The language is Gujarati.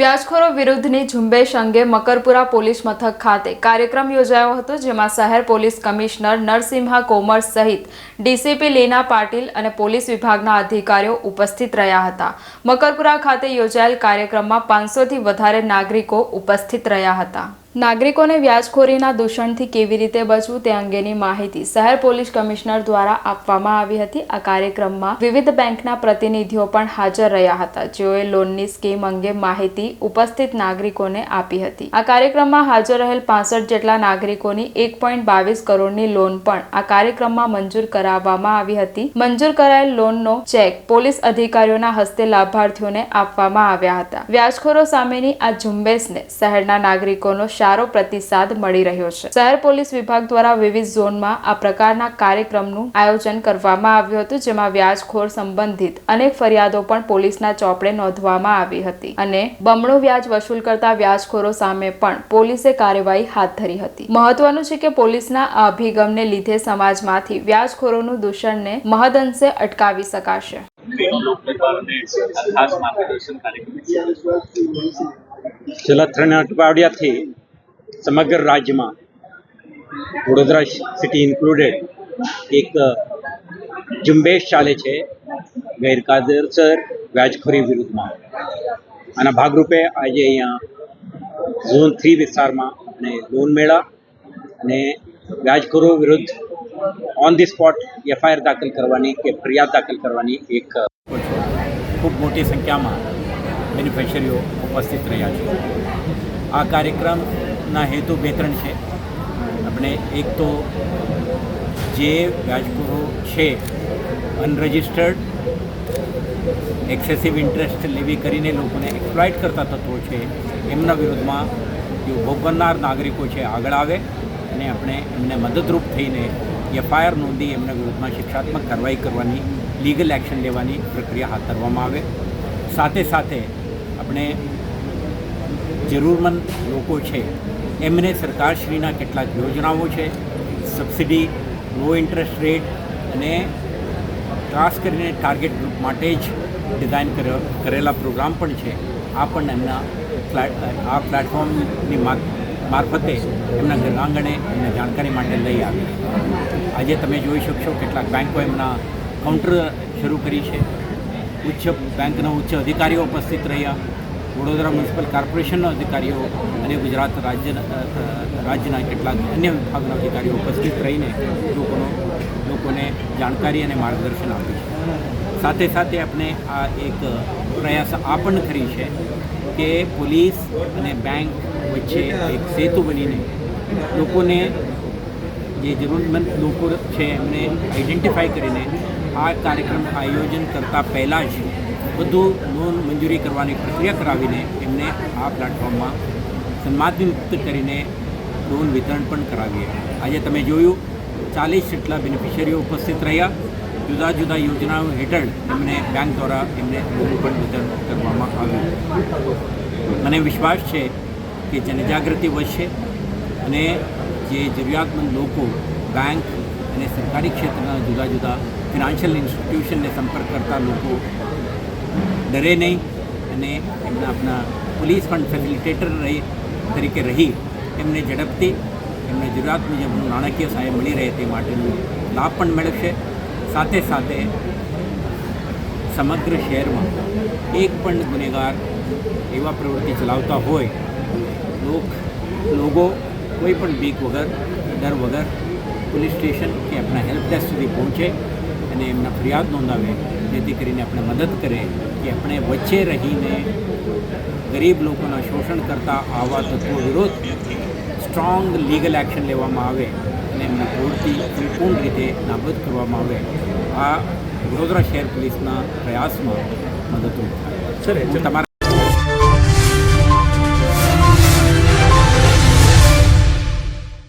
વ્યાજખોરો વિરુદ્ધની ઝુંબેશ અંગે મકરપુરા પોલીસ મથક ખાતે કાર્યક્રમ યોજાયો હતો, જેમાં શહેર પોલીસ કમિશનર નરસિંહા કોમર સહિત ડીસીપી લીના પાટીલ અને પોલીસ વિભાગના અધિકારીઓ ઉપસ્થિત રહ્યા હતા. મકરપુરા ખાતે યોજાયેલ કાર્યક્રમમાં પાંચસોથી વધારે નાગરિકો ઉપસ્થિત રહ્યા હતા. નાગરિકોને વ્યાજખોરીના દૂષણથી કેવી રીતે બચવું તે અંગેની માહિતી શહેર પોલીસ કમિશનર દ્વારા આપવામાં આવી હતી. આ કાર્યક્રમમાં વિવિધ બેંકના પ્રતિનિધિઓ પણ હાજર રહ્યા હતા. જેઓએ લોનની સ્કીમ અંગે માહિતી ઉપસ્થિત નાગરિકોને આપી હતી. આ કાર્યક્રમમાં હાજર રહેલ પાસઠ જેટલા નાગરિકોની એક પોઈન્ટ બાવીસ કરોડની લોન પણ આ કાર્યક્રમમાં મંજૂર કરાવવામાં આવી હતી. મંજૂર કરાયેલ લોનનો ચેક પોલીસ અધિકારીઓના હસ્તે લાભાર્થીઓને આપવામાં આવ્યા હતા. વ્યાજખોરો સામેની આ ઝુંબેશને શહેરના નાગરિકોનો સારો પ્રતિસાદ મળી રહ્યો છે. શહેર પોલીસ વિભાગ દ્વારા વિવિધ ઝોનમાં આ પ્રકારના કાર્યક્રમનું આયોજન કરવામાં આવ્યું હતું જેમાં વ્યાજખોર સંબંધિત અનેક ફરિયાદો પણ પોલીસના ચોપડે નોંધવામાં આવી હતી અને બમણું વ્યાજ વસૂલ કરતા વ્યાજખોરો સામે પણ પોલીસે કાર્યવાહી હાથ ધરી હતી. મહત્વનું છે કે પોલીસના આ અભિગમને લીધે સમાજમાંથી વ્યાજખોરોનું દૂષણને મહદઅંશે અટકાવી શકાશે. છેલ્લા ત્રણ અઠવાડિયાથી સમગ્ર રાજ્યમાં વડોદરા સિટી ઇન્ક્લુડેડ એક ઝુંબેશ ચાલે છે ગેરકાયદેસર વ્યાજખોરી વિરુદ્ધમાં. આના ભાગરૂપે આજે અહીંયા ઝોન થ્રી વિસ્તારમાં અને લોન મેળા અને વ્યાજખોરો વિરુદ્ધ ઓન ધી સ્પોટ એફઆઈઆર દાખલ કરવાની કે ફરિયાદ દાખલ કરવાની એક ખૂબ મોટી સંખ્યામાં બેનિફિશરીઓ ઉપસ્થિત રહ્યા છે. આ કાર્યક્રમના હેતુ બે ત્રણ છે. આપણે એક તો જે વ્યાજખોરો છે અનરજિસ્ટર્ડ એક્સેસિવ ઇન્ટરેસ્ટ લેવી કરીને લોકોને એક્સપ્લોઇટ કરતા તત્વો છે, એમના વિરોધમાં જે ભોગવનાર નાગરિકો છે, આગળ આવે અને આપણે એમને મદદરૂપ થઈને એફઆઈઆર નોંધી એમના વિરુદ્ધમાં શિક્ષાત્મક કાર્યવાહી કરવાની લીગલ એક્શન લેવાની પ્રક્રિયા હાથ ધરવામાં આવે. સાથે સાથે આપણે જરૂરમંદ લોકો છે એમને સરકારશ્રીના કેટલાક યોજનાઓ છે, સબસિડી, લો ઇન્ટરેસ્ટ રેટ અને ખાસ કરીને ટાર્ગેટ ગ્રુપ માટે જ ડિઝાઇન કરેલા પ્રોગ્રામ પણ છે. આ પણ એમના આ પ્લેટફોર્મની મારફતે એમના ઘરઆંગણે એમને જાણકારી માટે લઈ આવી. આજે તમે જોઈ શકશો કેટલાક બેંકો એમના કાઉન્ટર શરૂ કરી છે. ઉચ્ચ, બેંકના ઉચ્ચ અધિકારીઓ ઉપસ્થિત રહ્યા. વડોદરા મ્યુનિસિપલ કોર્પોરેશનના અધિકારીઓ અને ગુજરાત રાજ્યના રાજ્યના કેટલાક અન્ય વિભાગના અધિકારીઓ ઉપસ્થિત રહીને લોકોનો, લોકોને જાણકારી અને માર્ગદર્શન આપ્યું છે. સાથે સાથે આપણે આ એક પ્રયાસ આ પણ કરી છે કે પોલીસ અને બેંક વચ્ચે એક સેતુ બનીને લોકોને જે જરૂરમંદ લોકો છે એમને આઈડેન્ટિફાઈ કરીને આ કાર્યક્રમ આયોજન કરતાં પહેલાં જ બધું લોન મંજૂરી કરવાની પ્રક્રિયા કરાવીને એમને આ પ્લેટફોર્મમાં સન્માનિત કરીને લોન વિતરણ પણ કરાવીએ. આજે તમે જોયું, ચાલીસ જેટલા બેનિફિશરીઓ ઉપસ્થિત રહ્યા. જુદા જુદા યોજનાઓ હેઠળ એમને બેંક દ્વારા એમને લોન પણ વિતરણ કરવામાં આવ્યું. મને વિશ્વાસ છે કે જનજાગૃતિ વધશે અને જે જરૂરિયાતમંદ લોકો બેંક અને સરકારી ક્ષેત્રના જુદા જુદા ફિનાન્શિયલ ઇન્સ્ટિટ્યુશનને સંપર્ક કરતા લોકો ડરે નહીં અને એમના આપણા પોલીસ પણ ફેસિલિટેટર રહી, તરીકે રહી. એમને ઝડપથી, એમને જરૂરિયાત મુજબનું નાણાકીય સહાય મળી રહે તે માટેનું લાભ પણ મેળવશે સાથે સાથે સમગ્ર શહેરમાં એક પણ ગુનેગાર એવા પ્રવૃત્તિ ચલાવતા હોય, લોક, લોકો કોઈ પણ બીક વગર, ડર વગર પોલીસ સ્ટેશન કે આપણા હેલ્પ ડેસ્ક સુધી પહોંચે. અને એમના ફરિયાદ નોંધાવે જેથી કરીને આપણે મદદ કરે કે આપણે વચ્ચે રહીને ગરીબ લોકોના શોષણ કરતા આવા તત્વો વિરુદ્ધ સ્ટ્રોંગ લીગલ એક્શન લેવામાં આવે અને એમની પૂરતી સંપૂર્ણ રીતે નાબૂદ કરવામાં આવે. આ વડોદરા શહેર પોલીસના પ્રયાસમાં મદદરૂપ થાય. સર તમારા